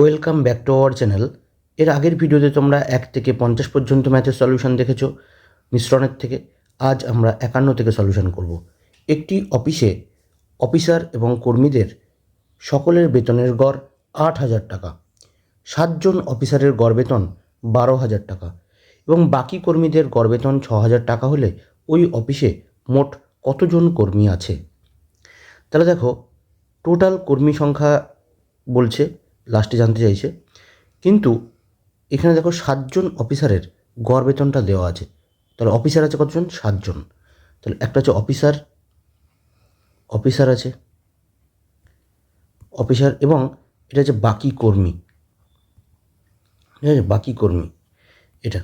Welcome back to our channel. এর আগের ভিডিওতে তোমরা এক থেকে পঞ্চাশ পর্যন্ত ম্যাথের সলিউশন দেখেছ, মিশ্রণের থেকে। আজ আমরা একান্ন থেকে সলিউশন করব। একটি অফিসে অফিসার এবং কর্মীদের সকলের বেতনের গড় আট হাজার টাকা, সাতজন অফিসারের গড় বেতন বারো হাজার টাকা এবং বাকি কর্মীদের গড় বেতন ছ হাজার টাকা হলে ওই অফিসে মোট কতজন কর্মী আছে? তাহলে দেখো টোটাল কর্মী সংখ্যা বলছে লাস্টে জানতে চাইছে। কিন্তু এখানে দেখো সাতজন অফিসারের গড় বেতনটা দেওয়া আছে। তাহলে অফিসার আছে কতজন? সাতজন। তাহলে একটা হচ্ছে অফিসার অফিসার আছে, অফিসার এবং এটা হচ্ছে বাকি কর্মী। ঠিক আছে? বাকি কর্মী, এটা।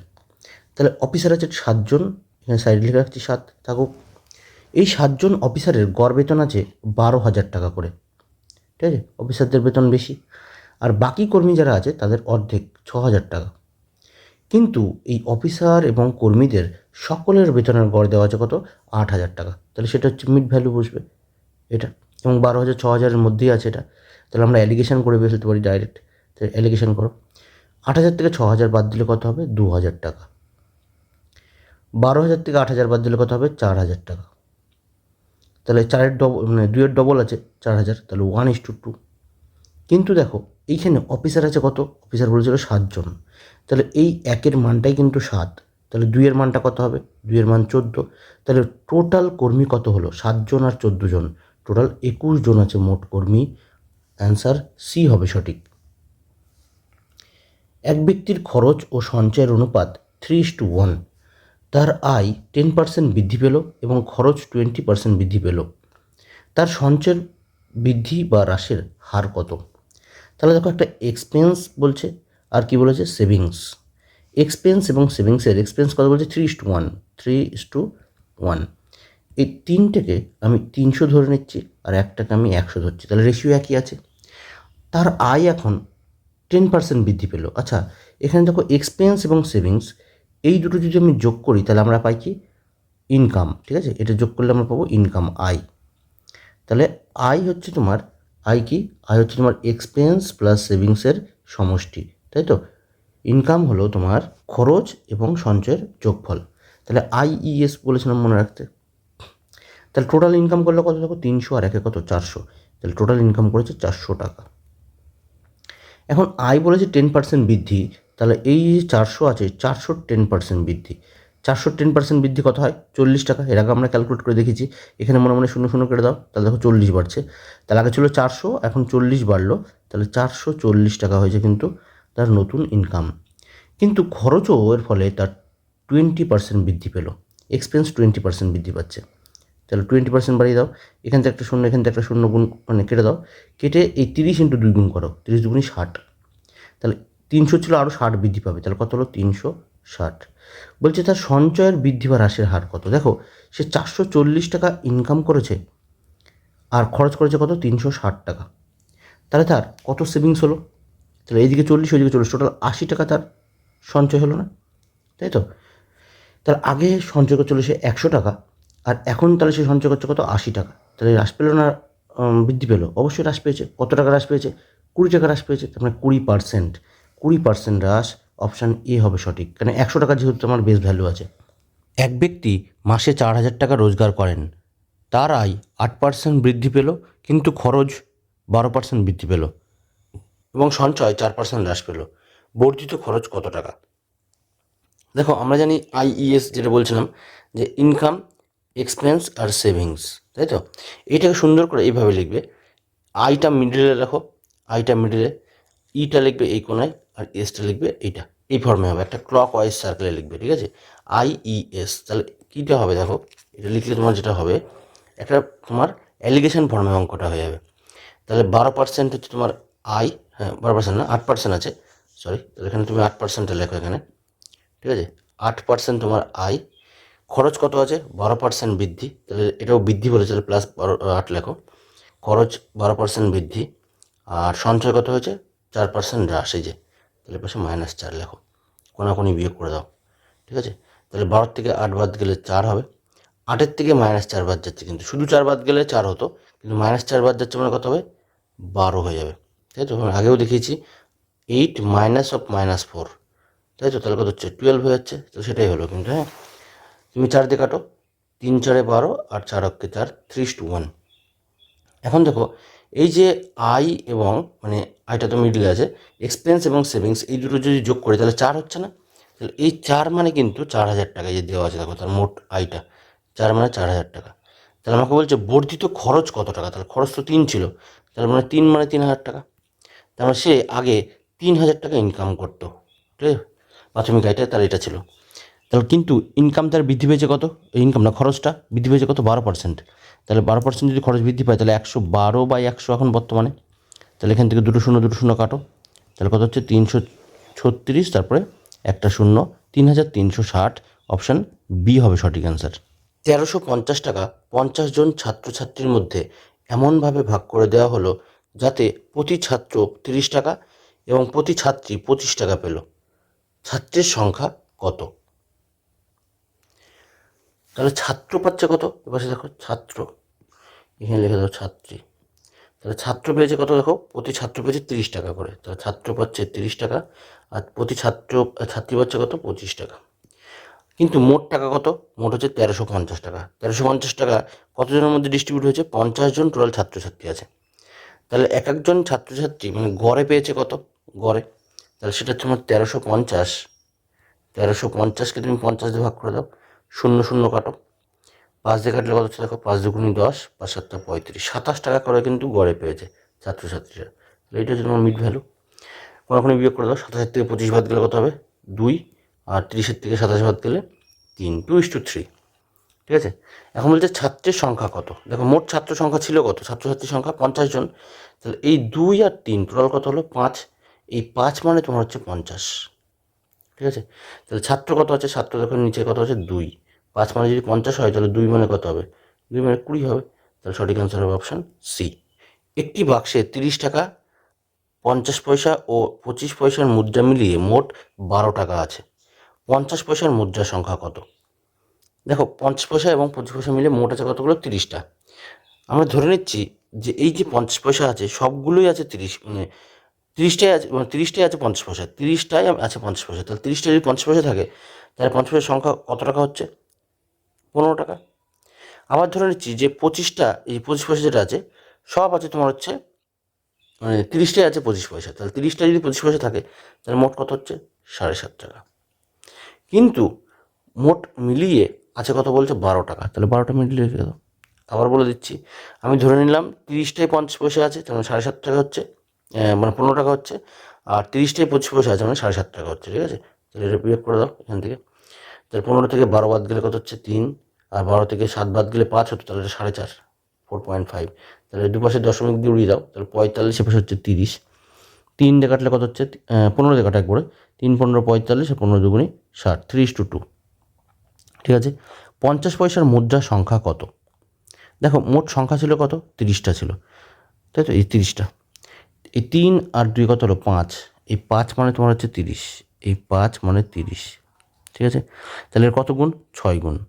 তাহলে অফিসার আছে সাতজন, এখানে সাইড লিখে রাখছি সাত থাকুক। এই সাতজন অফিসারের গড় বেতন আছে বারো হাজার টাকা করে। ঠিক আছে? অফিসারদের বেতন বেশি। আর বাকি কর্মী যারা আছে, তাদের অর্ধেক ছ হাজার টাকা। কিন্তু এই অফিসার এবং কর্মীদের সকলের বেতনের গড় দেওয়া আছে কত? আট হাজার টাকা। তাহলে সেটা হচ্ছে মিড ভ্যালু বসবে। এটা এবং বারো হাজার ছ হাজারের মধ্যেই আছে এটা। তাহলে আমরা অ্যালিগেশন করে ফেলতে পারি ডাইরেক্ট তাহলে অ্যালিগেশন করো। আট হাজার থেকে ছ হাজার বাদ দিলে কত হবে? দু হাজার টাকা। বারো হাজার থেকে আট হাজার বাদ দিলে কত হবে? চার হাজার টাকা। তাহলে চারের ডবল মানে দুইয়ের ডবল আছে চার হাজার তাহলে ওয়ান ইস টু টু কিন্তু দেখো, এইখানে অফিসার আছে কত? অফিসার বলেছিল সাতজন। তাহলে এই একের মানটাই কিন্তু সাত। তাহলে দুইয়ের মানটা কত হবে? দুইয়ের মান চোদ্দ। তাহলে টোটাল কর্মী কত হলো? সাতজন আর চোদ্দ জন। টোটাল একুশ জন আছে মোট কর্মী। অ্যান্সার সি হবে সঠিক। এক ব্যক্তির খরচ ও সঞ্চয়ের অনুপাত থ্রি ইস টু ওয়ান তার আয় টেন পার্সেন্ট বৃদ্ধি পেল এবং খরচ টোয়েন্টি পার্সেন্ট বৃদ্ধি পেল। তার সঞ্চয়ের বৃদ্ধি বা হ্রাসের হার কত? তাহলে দেখো একটা এক্সপেন্স বলছে, আর কি বলেছে? সেভিংস এক্সপেন্স এবং সেভিংসের এক্সপেন্স কত বলছে? Three is to one three is to one এই তিনটেকে আমি তিনশো ধরে নিচ্ছি, আর একটাকে আমি একশো ধরছি। তাহলে রেশিও একই আছে। তার আয় এখন টেন পার্সেন্ট বৃদ্ধি পেল। আচ্ছা এখানে দেখো এক্সপেন্স এবং সেভিংস এই দুটো যদি আমি যোগ করি, তাহলে আমরা পাই কি? ইনকাম ঠিক আছে? এটা যোগ করলে আমরা পাবো ইনকাম আয়। তাহলে আয় হচ্ছে তোমার আয় কি? আয় হচ্ছে তোমার এক্সপেন্স প্লাস সেভিংসের সমষ্টি, তাই তো? ইনকাম হলো তোমার খরচ এবং সঞ্চয়ের যোগফল। তাহলে আইইএস বলেছিলাম মনে রাখতে। তাহলে টোটাল ইনকাম করলে কত দেখো? তিনশো আর একে কত? চারশো। তাহলে টোটাল ইনকাম করেছে চারশো টাকা। এখন আয় বলেছে টেন পার্সেন্ট বৃদ্ধি, তাহলে এই চারশো আছে চারশো টেন পার্সেন্ট বৃদ্ধি। চারশোর টেন পার্সেন্ট বৃদ্ধি কত হয়? চল্লিশ টাকা। এর আগে আমরা ক্যালকুলেট করে দেখেছি। এখানে মনে মনে শূন্য শূন্য কেটে দাও, তাহলে দেখো চল্লিশ বাড়ছে। তাহলে আগে ছিল চারশো, এখন চল্লিশ বাড়লো। তাহলে চারশো চল্লিশ টাকা হয়েছে কিন্তু তার নতুন ইনকাম কিন্তু খরচও এর ফলে তার টোয়েন্টি পার্সেন্ট বৃদ্ধি পেল। এক্সপেন্স টোয়েন্টি পার্সেন্ট বৃদ্ধি পাচ্ছে। তাহলে টোয়েন্টি পার্সেন্ট বাড়িয়ে দাও। এখান থেকে একটা শূন্য, এখান থেকে একটা শূন্য গুণ মানে কেটে দাও। কেটে এই তিরিশ ইন্টু দুই গুণ করো। তিরিশ দুগুণই ষাট। তাহলে তিনশো ছিল আরও ষাট বৃদ্ধি পাবে। তাহলে কত হলো? তিনশো ষাট। বলছে তার সঞ্চয়ের বৃদ্ধি বা হ্রাসের হার কত? দেখো, সে চারশো চল্লিশ টাকা ইনকাম করেছে আর খরচ করেছে কত? তিনশো ষাট টাকা। তাহলে তার কত সেভিংস হলো? তাহলে এইদিকে চল্লিশ, ওইদিকে চল্লিশ। টোটাল আশি টাকা তার সঞ্চয় হলো না? তাই তো? তার আগে সঞ্চয় করছিল সে একশো টাকা আর এখন তাহলে সে সঞ্চয় করছে কত? আশি টাকা। তাহলে হ্রাস পেল না বৃদ্ধি পেল? অবশ্যই হ্রাস পেয়েছে। কত টাকা হ্রাস পেয়েছে? কুড়ি টাকা হ্রাস পেয়েছে। তার মানে কুড়ি পার্সেন্ট কুড়ি পার্সেন্ট হ্রাস অপশান এ হবে সঠিক। কারণ একশো টাকা যেহেতু আমার বেশ ভ্যালু আছে। এক ব্যক্তি মাসে চার হাজার টাকা রোজগার করেন। তার আয় আট পার্সেন্ট বৃদ্ধি পেল, কিন্তু খরচ বারো পার্সেন্ট বৃদ্ধি পেল এবং সঞ্চয় চার পার্সেন্ট হ্রাস পেল। বর্ধিত খরচ কত টাকা? দেখো, আমরা জানি আইইএস যেটা বলছিলাম, যে ইনকাম এক্সপেন্স আর সেভিংস তাই তো? এইটাকে সুন্দর করে এইভাবে লিখবে। আইটা মিডিলে রাখো আইটা মিডিলে ইটা লিখবে এই কোনায় আর এসটা লিখবে এইটা। এই ফর্মে হবে, একটা ক্লক ওয়াইজ সার্কেলে লিখবে, ঠিক আছে? আই ই এস তাহলে কীটা হবে দেখো? এটা লিখলে তোমার যেটা হবে, একটা তোমার অ্যালিগেশন ফর্মে অঙ্কটা হয়ে যাবে। তাহলে বারো পার্সেন্ট হচ্ছে তোমার আই হ্যাঁ বারো পার্সেন্ট না, আট পার্সেন্ট আছে। সরি তাহলে এখানে তুমি আট পার্সেন্টে লেখো এখানে, ঠিক আছে? আট পার্সেন্ট তোমার আয় খরচ কত আছে? বারো পার্সেন্ট বৃদ্ধি, তাহলে এটাও বৃদ্ধি বলেছে প্লাস বারো, আট লেখো। খরচ বারো পার্সেন্ট বৃদ্ধি, আর সঞ্চয় কত হয়েছে? চার পার্সেন্ট হ্রাস, এই যে। তাহলে পাশে মাইনাস চার লেখো। কোনাকুনি বিয়োগ করে দাও। ঠিক আছে? তাহলে বারোর থেকে আট বাদ গেলে চার হবে। আটের থেকে মাইনাস চার বাদ যাচ্ছে কিন্তু। শুধু চার বাদ গেলে চার হতো, কিন্তু মাইনাস চার বাদ যাচ্ছে মানে কত হবে? বারো হয়ে যাবে। তাই তো? আগেও দেখিয়েছি। Eight minus of minus four তাই তো? তাহলে কত হচ্ছে? টুয়েলভ হয়ে যাচ্ছে। তো সেটাই হলো কিন্তু হ্যাঁ? তুমি চার দিয়ে কাটো। তিন চারে বারো আর চার অক্ষে চার থ্রি টু ওয়ান এখন দেখো এই যে আই এবং মানে আইটা তো মিডলে আছে এক্সপেন্স এবং সেভিংস এই দুটো যদি যোগ করি, তাহলে চার হচ্ছে না? তাহলে এই চার মানে কিন্তু চার হাজার টাকা যে দেওয়া আছে, দেখো তার মোট আয়টা চার মানে চার হাজার টাকা। তাহলে আমাকে বলছে বর্ধিত খরচ কত টাকা? তাহলে খরচ তো তিন ছিল তার মানে তিন মানে তিন হাজার টাকা। তার মানে সে আগে তিন হাজার টাকা ইনকাম করতো, ঠিক আছে? প্রাথমিক আয়টা তার এটা ছিল। তাহলে কিন্তু ইনকাম তার বৃদ্ধি পেয়েছে কত? ইনকাম না, খরচটা বৃদ্ধি পেয়েছে কত? বারো পার্সেন্ট তাহলে বারো পার্সেন্ট যদি খরচ বৃদ্ধি পায়, তাহলে একশো বারো বাই একশো এখন বর্তমানে। তাহলে এখান থেকে দুটো শূন্য দুটো শূন্য কাটো। তাহলে কত হচ্ছে? তিনশো ছত্রিশ, তারপরে একটা শূন্য তিন হাজার তিনশো ষাট। অপশান বি হবে সঠিক অ্যান্সার তেরোশো পঞ্চাশ টাকা পঞ্চাশ জন ছাত্রছাত্রীর মধ্যে এমনভাবে ভাগ করে দেওয়া হলো যাতে প্রতি ছাত্র তিরিশ টাকা এবং প্রতি ছাত্রী পঁচিশ টাকা পেল। ছাত্রের সংখ্যা কত? তাহলে ছাত্র পাচ্ছে কত? সে দেখো, ছাত্র। এখানে লিখে দাও ছাত্রী। তাহলে ছাত্র পেয়েছে কত দেখো? প্রতি ছাত্র পেয়েছে তিরিশ টাকা করে। তাহলে ছাত্র পাচ্ছে তিরিশ টাকা, আর প্রতি ছাত্র, ছাত্রী পাচ্ছে কত? পঁচিশ টাকা। কিন্তু মোট টাকা কত? মোট হচ্ছে তেরোশো পঞ্চাশ টাকা। তেরোশো পঞ্চাশ টাকা কতজনের মধ্যে ডিস্ট্রিবিউট হয়েছে? পঞ্চাশ জন টোটাল ছাত্রছাত্রী আছে। তাহলে এক একজন ছাত্রছাত্রী মানে গড়ে পেয়েছে কত? গড়ে। তাহলে সেটা হচ্ছে আমার তেরোশো পঞ্চাশ। তেরোশো পঞ্চাশকে তুমি পঞ্চাশ দিয়ে ভাগ করে দাও। শূন্য শূন্য কাটো। পাঁচ দিয়ে কাটলে কত হচ্ছে দেখো? পাঁচ দুগুণি দশ, পাঁচ সাতটা পঁয়ত্রিশ। সাতাশ টাকা করে কিন্তু গড়ে পেয়েছে ছাত্রছাত্রীরা। তাহলে এটা হচ্ছে তোমার মিড ভ্যালু। কোনোখানে বিয়োগ করে দাও, সাতাশের থেকে পঁচিশ বাদ গেলে কত হবে? দুই। আর তিরিশের থেকে সাতাশ বাদ গেলে তিন টু ইস টু থ্রি। ঠিক আছে? এখন বলছে ছাত্রের সংখ্যা কত? দেখো, মোট ছাত্র সংখ্যা ছিল কত? ছাত্রছাত্রীর সংখ্যা পঞ্চাশ জন। তাহলে এই দুই আর তিন, টোটাল কত হলো? পাঁচ। এই পাঁচ মানে তোমার হচ্ছে পঞ্চাশ। ঠিক আছে? তাহলে ছাত্র কত আছে? ছাত্র দেখো নিচে কত আছে? দুই। পাঁচ মানে যদি পঞ্চাশ হয়, তাহলে দুই মানে কত হবে? দুই মানে কুড়ি হবে। তাহলে সঠিক অ্যান্সার হবে অপশান সি একটি বাক্সে তিরিশ টাকা, পঞ্চাশ পয়সা ও পঁচিশ পয়সার মুদ্রা মিলিয়ে মোট বারো টাকা আছে। পঞ্চাশ পয়সার মুদ্রার সংখ্যা কত? দেখো, পঞ্চাশ পয়সা এবং পঁচিশ পয়সা মিলে মোট আছে কতগুলো? তিরিশটা আমরা ধরে নিচ্ছি যে এই যে পঞ্চাশ পয়সা আছে, সবগুলোই আছে তিরিশ মানে তিরিশটাই আছে মানে তিরিশটাই আছে পঞ্চাশ পয়সা। তিরিশটাই আছে পঞ্চাশ পয়সা। তাহলে তিরিশটা যদি পঞ্চাশ পয়সা থাকে, তাহলে পঞ্চাশ পয়সার সংখ্যা কত টাকা হচ্ছে? পনেরো টাকা। আবার ধরে নিচ্ছি যে পঁচিশটা, এই পঁচিশ পয়সা যেটা আছে, সব আছে তোমার হচ্ছে মানে তিরিশটাই আছে পঁচিশ পয়সা। তাহলে তিরিশটা যদি পঁচিশ পয়সা থাকে, তাহলে মোট কত হচ্ছে? সাড়ে সাত টাকা। কিন্তু মোট মিলিয়ে আছে কত বলছে? বারো টাকা। তাহলে বারোটা মিলিয়ে রেখে দাও। আবার বলে দিচ্ছি, আমি ধরে নিলাম তিরিশটাই পঞ্চাশ পয়সা আছে, তাহলে সাড়ে সাত টাকা হচ্ছে। মানে পনেরো টাকা হচ্ছে, আর তিরিশটাই পঁচিশ পয়সা আছে মানে সাড়ে সাত টাকা হচ্ছে, ঠিক আছে? তাহলে এটা বিয়োগ করে দাও এখান থেকে। তাহলে পনেরো থেকে বারো বাদ গেলে কত হচ্ছে? তিন, আর বারো থেকে সাত বাদ গেলে পাঁচ হতো, তাহলে সাড়ে চার, ফোর পয়েন্ট ফাইভ। তাহলে দুপাশে দশমিক দিয়ে উড়িয়ে দাও, তাহলে পঁয়তাল্লিশ পাশে হচ্ছে তিরিশ। তিন দিয়ে কাটলে কত হচ্ছে? পনেরো দিয়ে কাটা একবারে। তিন পনেরো পঁয়তাল্লিশ, আর পনেরো দুগুণি ষাট থ্রি টু টু। ঠিক আছে? পঞ্চাশ পয়সার মুদ্রার সংখ্যা কত? দেখো, মোট সংখ্যা ছিল কত? তিরিশটা ছিল। তাই তো? এই তিরিশটা। এই তিন আর দুই কত হলো? পাঁচ। এই পাঁচ মানে তোমার হচ্ছে তিরিশ। এই পাঁচ মানে তিরিশ। ঠিক আছে? তাহলে এর কত গুণ? ছয় গুণ।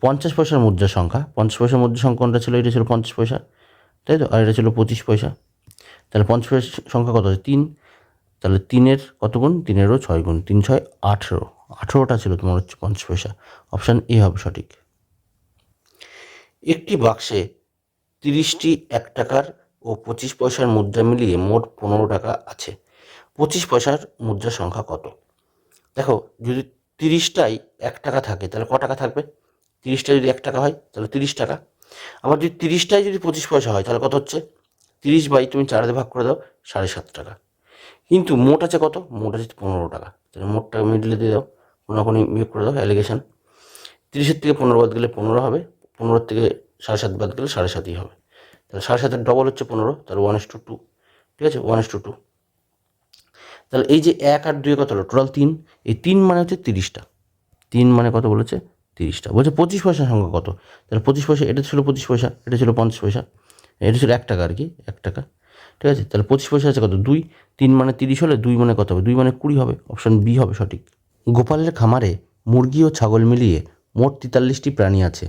পঞ্চাশ পয়সার মুদ্রা সংখ্যা। পঞ্চাশ পয়সার মুদ্রা সংখ্যা কোনটা ছিল? এটা ছিল পঞ্চাশ পয়সা। তাই তো? আর এটা ছিল পঁচিশ পয়সা। তাহলে পঞ্চাশ পয়সার সংখ্যা কত আছে তিন। তাহলে তিনের কত গুণ? তিনেরও ছয় গুণ। তিন, ছয়, আঠেরো। আঠেরোটা ছিল তোমার হচ্ছে পঞ্চাশ পয়সা। অপশান এ হবে সঠিক। একটি বাক্সে তিরিশটি এক টাকার ও পঁচিশ পয়সার মুদ্রা মিলিয়ে মোট পনেরো টাকা আছে। পঁচিশ পয়সার মুদ্রার সংখ্যা কত? দেখো, যদি তিরিশটাই এক টাকা থাকে, তাহলে ক টাকা থাকবে? তিরিশটা যদি এক টাকা হয়, তাহলে তিরিশ টাকা। আবার যদি তিরিশটাই যদি পঁচিশ পয়সা হয়, তাহলে কত হচ্ছে? তিরিশ বাই তুমি চার দিয়ে ভাগ করে দাও, সাড়ে সাত টাকা। কিন্তু মোট আছে কত? মোট আছে পনেরো টাকা। তাহলে মোটটা মিডলে দিয়ে দাও, কোনো কোনো বিয়োগ করে দাও অ্যালিগেশন তিরিশের থেকে পনেরো বাদ গেলে পনেরো হবে, পনেরোর থেকে সাড়ে সাত বাদ গেলে সাড়ে সাতই হবে। তাহলে সাড়ে সাতের ডবল হচ্ছে পনেরো, তাহলে ওয়ান এস টু টু ঠিক আছে? ওয়ান এস টু টু তাহলে এই যে এক আর দুই কত হলো? টোটাল তিন। এই তিন মানে হচ্ছে তিরিশটা। তিন মানে কত বলেছে? তিরিশটা। বলছে পঁচিশ পয়সার সংখ্যা কত? তাহলে পঁচিশ পয়সা, এটা ছিল পঁচিশ পয়সা, এটা ছিল পঞ্চাশ পয়সা, এটা ছিল এক টাকা আর কি, এক টাকা, ঠিক আছে? তাহলে পঁচিশ পয়সা আছে কত? দুই। তিন মানে তিরিশ হলে দুই মানে কত হবে? দুই মানে কুড়ি হবে। অপশান বি হবে সঠিক। গোপালের খামারে মুরগি ও ছাগল মিলিয়ে মোট তেতাল্লিশটি প্রাণী আছে।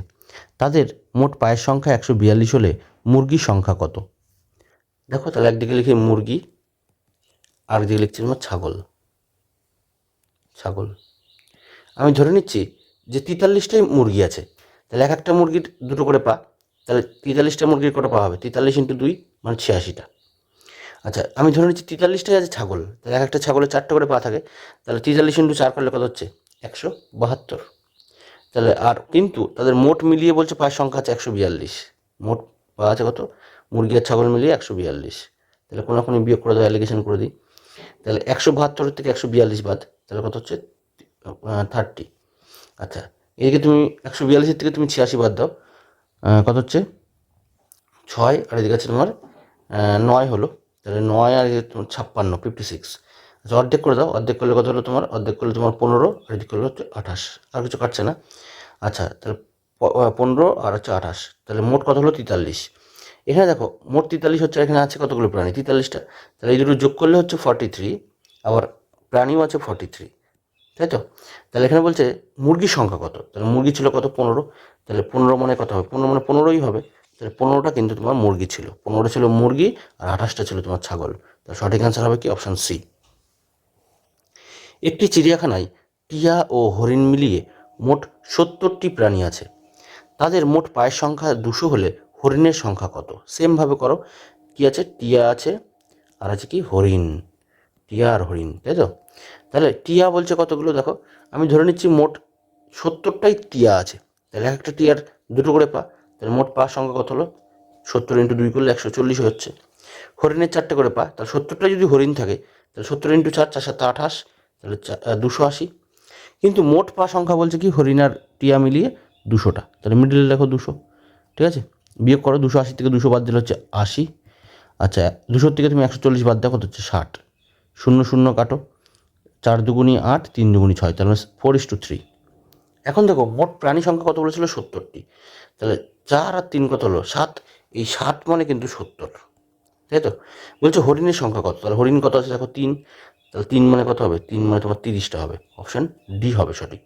তাদের মোট পায়ের সংখ্যা একশো বিয়াল্লিশ হলে মুরগির সংখ্যা কত? দেখো তাহলে একদিকে লিখি মুরগি, আর দিকে লিখছি তোমার ছাগল। ছাগল। আমি ধরে নিচ্ছি যে তেতাল্লিশটাই মুরগি আছে। তাহলে এক একটা মুরগির দুটো করে পা, তাহলে তেতাল্লিশটা মুরগির কটা পা হবে? তেতাল্লিশ ইন্টু দুই মানে ছিয়াশিটা। আচ্ছা আমি ধরে নিচ্ছি তেতাল্লিশটাই আছে ছাগল, তাহলে এক একটা ছাগলের চারটে করে পা থাকে। তাহলে তেতাল্লিশ ইন্টু চার করলে কত হচ্ছে? একশো বাহাত্তর। তাহলে আর কিন্তু তাদের মোট মিলিয়ে বলছে পায়ের সংখ্যা আছে একশো বিয়াল্লিশ। মোট পা আছে কত? মুরগি আর ছাগল মিলিয়ে একশো বিয়াল্লিশ। তাহলে কোনো কোনো বিয়োগ করে দেওয়া অ্যালিগেশন করে দিই। তাহলে একশো বাহাত্তর থেকে একশো বিয়াল্লিশ বাদ, তাহলে কত হচ্ছে? থার্টি আচ্ছা এদিকে তুমি একশো বিয়াল্লিশের থেকে তুমি ছিয়াশি বাদ দাও। কত হচ্ছে? ছয়, আর এদিকে আছে তোমার নয় হলো। তাহলে নয় আর তোমার ছাপ্পান্ন ফিফটি সিক্স আচ্ছা অর্ধেক করে দাও। অর্ধেক করলে কত হলো তোমার? অর্ধেক করলে তোমার পনেরো, আর এদিকে করলে হচ্ছে আঠাশ। আর কিছু কাটছে না। আচ্ছা তাহলে পনেরো আর হচ্ছে আঠাশ। তাহলে মোট কত হলো? তেতাল্লিশ। এখানে দেখো, মোট তেতাল্লিশ হচ্ছে এখানে আছে কতগুলো প্রাণী? তেতাল্লিশটা। তাহলে এই দুটো যোগ করলে হচ্ছে ফর্টি থ্রি আবার প্রাণীও আছে ফর্টি থ্রি তাই তো? তাহলে এখানে বলছে মুরগির সংখ্যা কত? তাহলে মুরগি ছিল কত? পনেরো। তাহলে পনেরো মানে কত হবে? পনেরো মানে পনেরোই হবে। তাহলে পনেরোটা কিন্তু তোমার মুরগি ছিল। পনেরোটা ছিল মুরগি আর আঠাশটা ছিল তোমার ছাগল। তাহলে সঠিক অ্যান্সার হবে কি? অপশান সি একটি চিড়িয়াখানায় টিয়া ও হরিণ মিলিয়ে মোট সত্তরটি প্রাণী আছে। তাদের মোট পায়ের সংখ্যা দুশো হলে হরিণের সংখ্যা কত? সেমভাবে করো। কি আছে? টিয়া আছে। আর আছে কি? হরিণ। টিয়া আর হরিণ, তাই তো? তাহলে টিয়া বলছে কতগুলো? দেখো, আমি ধরে নিচ্ছি মোট সত্তরটাই টিয়া আছে। তাহলে এক একটা টিয়ার দুটো করে পা, তাহলে মোট পা সংখ্যা কত হলো? সত্তর ইন্টু দুই করলে একশো চল্লিশ হচ্ছে। হরিণের চারটে করে পা, তাহলে সত্তরটা যদি হরিণ থাকে, তাহলে সত্তর ইন্টু চার চার সাত আঠাশ, তাহলে দুশো আশি। কিন্তু মোট পা সংখ্যা বলছে কি? হরিণ আর টিয়া মিলিয়ে দুশোটা। তাহলে মিডিলে দেখো দুশো, ঠিক আছে? বিয়োগ করো দুশো আশি থেকে দুশো বাদ দিলে হচ্ছে আশি। আচ্ছা দুশোর থেকে তুমি একশো চল্লিশ বাদ দেখো, তো হচ্ছে ষাট। শূন্য শূন্য কাটো, চার দুগুণি আট, তিন দুগুণি ছয়, তাহলে ফোর ইস টু থ্রি এখন দেখো, মোট প্রাণী সংখ্যা কত বলেছিল? সত্তরটি। তাহলে চার আর তিন কত হলো? সাত। এই সাত মানে কিন্তু সত্তর, তাই তো? বলছে হরিণের সংখ্যা কত? তাহলে হরিণ কত আছে? দেখো তিন। তাহলে তিন মানে কত হবে? তিন মানে তোমার তিরিশটা হবে। অপশান ডি হবে সঠিক।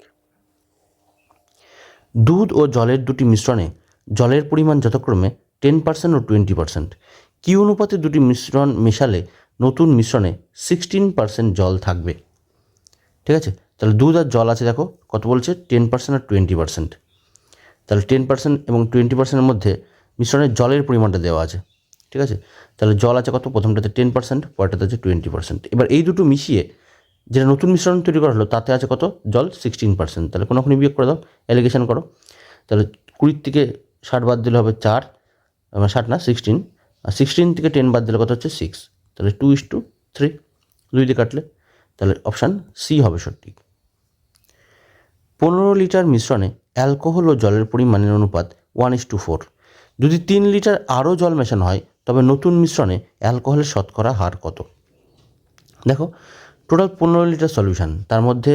দুধ ও জলের দুটি মিশ্রণে জলের পরিমাণ যথাক্রমে টেন পার্সেন্ট ও টোয়েন্টি পার্সেন্ট কি অনুপাতে দুটি মিশ্রণ মেশালে নতুন মিশ্রণে সিক্সটিন পার্সেন্ট জল থাকবে। ঠিক আছে? তাহলে দুধ আর জল আছে দেখো, কত বলছে? টেন পার্সেন্ট আর টোয়েন্টি পার্সেন্ট তাহলে টেন পার্সেন্ট এবং টোয়েন্টি পার্সেন্টের মধ্যে মিশ্রণের জলের পরিমাণটা দেওয়া আছে। ঠিক আছে? তাহলে জল আছে কত? প্রথমটাতে টেন পার্সেন্ট পরেরটাতে আছে টোয়েন্টি পার্সেন্ট এবার এই দুটো মিশিয়ে যেটা নতুন মিশ্রণ তৈরি করা হলো, তাতে আছে কত? জল সিক্সটিন পার্সেন্ট তাহলে কোনো বিয়োগ করে দাও অ্যালিগেশন করো। তাহলে কুড়ির থেকে ষাট বাদ দিলে হবে চার ষাট না সিক্সটিন আর সিক্সটিন থেকে টেন বাদ দিলে কত হচ্ছে? সিক্স তাহলে টু ইস টু থ্রি দুই দিয়ে কাটলে, তাহলে অপশান সি হবে সঠিক। পনেরো লিটার মিশ্রণে অ্যালকোহল ও জলের পরিমাণের অনুপাত ওয়ান ইস টু ফোর যদি তিন লিটার আরও জল মেশানো হয়, তবে নতুন মিশ্রণে অ্যালকোহলের শতকরা হার কত? দেখো টোটাল পনেরো লিটার সলিউশন তার মধ্যে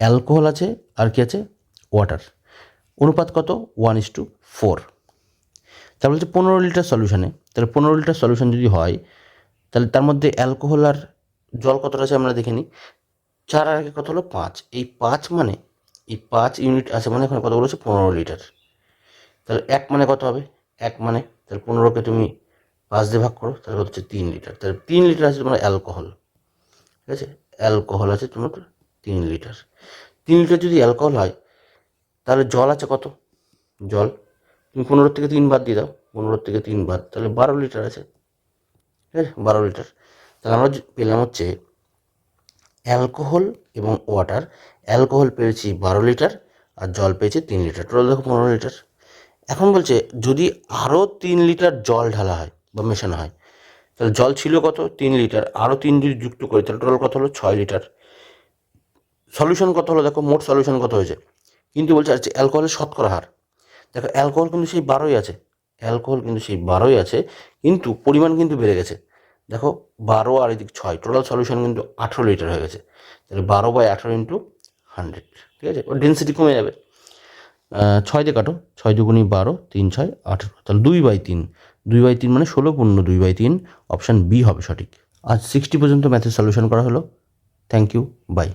অ্যালকোহল আছে, আর কি আছে? ওয়াটার অনুপাত কত? ওয়ান ইস টু ফোর তার বলছে পনেরো লিটার সলিউশনে তাহলে পনেরো লিটার সলিউশন যদি হয়, তাহলে তার মধ্যে অ্যালকোহল আর জল কতটা আছে আমরা দেখে নিই। চার আর আগে কত হলো? পাঁচ। এই পাঁচ মানে এই পাঁচ ইউনিট আছে মানে এখানে কত বলেছে পনেরো লিটার তাহলে এক মানে কত হবে? এক মানে তাহলে পনেরোকে তুমি পাঁচ দিয়ে ভাগ করো, তাহলে হচ্ছে? তিন লিটার তাহলে তিন লিটার আছে তোমার অ্যালকোহল ঠিক আছে? অ্যালকোহল আছে তোমার তিন লিটার। তিন লিটার যদি অ্যালকোহল হয়, তাহলে জল আছে কত? জল। তুমি পনেরো থেকে তিন বাদ দিয়ে দাও, পনেরো থেকে তিন বাদ, তাহলে বারো লিটার আছে। ঠিক আছে? বারো লিটার। তাহলে আমরা পেলাম হচ্ছে অ্যালকোহল এবং ওয়াটার। অ্যালকোহল পেয়েছি বারো লিটার আর জল পেয়েছি তিন লিটার। টোটাল দেখো পনেরো লিটার। এখন বলছে, যদি আরও তিন লিটার জল ঢালা হয় বা মেশানো হয় তাহলে জল ছিল কত? তিন লিটার। আরও তিন যদি যুক্ত করি, তাহলে টোটাল কত হলো? ছয় লিটার। সলিউশন কত হলো? দেখো, মোট সলিউশন কত হয়েছে? কিন্তু বলছে আচ্ছা অ্যালকোহলের শতকরা হার। দেখো অ্যালকোহল কিন্তু সেই বারোই আছে। অ্যালকোহল কিন্তু সেই বারোই আছে, কিন্তু পরিমাণ কিন্তু বেড়ে গেছে। দেখো, বারো আর এদিক ছয় টোটাল সলিউশন কিন্তু আঠেরো লিটার হয়ে গেছে। তাহলে বারো বাই আঠেরো ইন্টু হান্ড্রেড ঠিক আছে? ওর ডেন্সিটি কমে যাবে। ছয় দিয়ে কাটো, ছয় দুগুণি বারো, তিন ছয়, আঠেরো। তাহলে দুই বাই তিন দুই বাই তিন মানে ষোলো পূর্ণ দুই বাই তিন অপশান বি হবে সঠিক। আজ সিক্সটি পর্যন্ত ম্যাথের সলিউশন করা হলো। Thank you by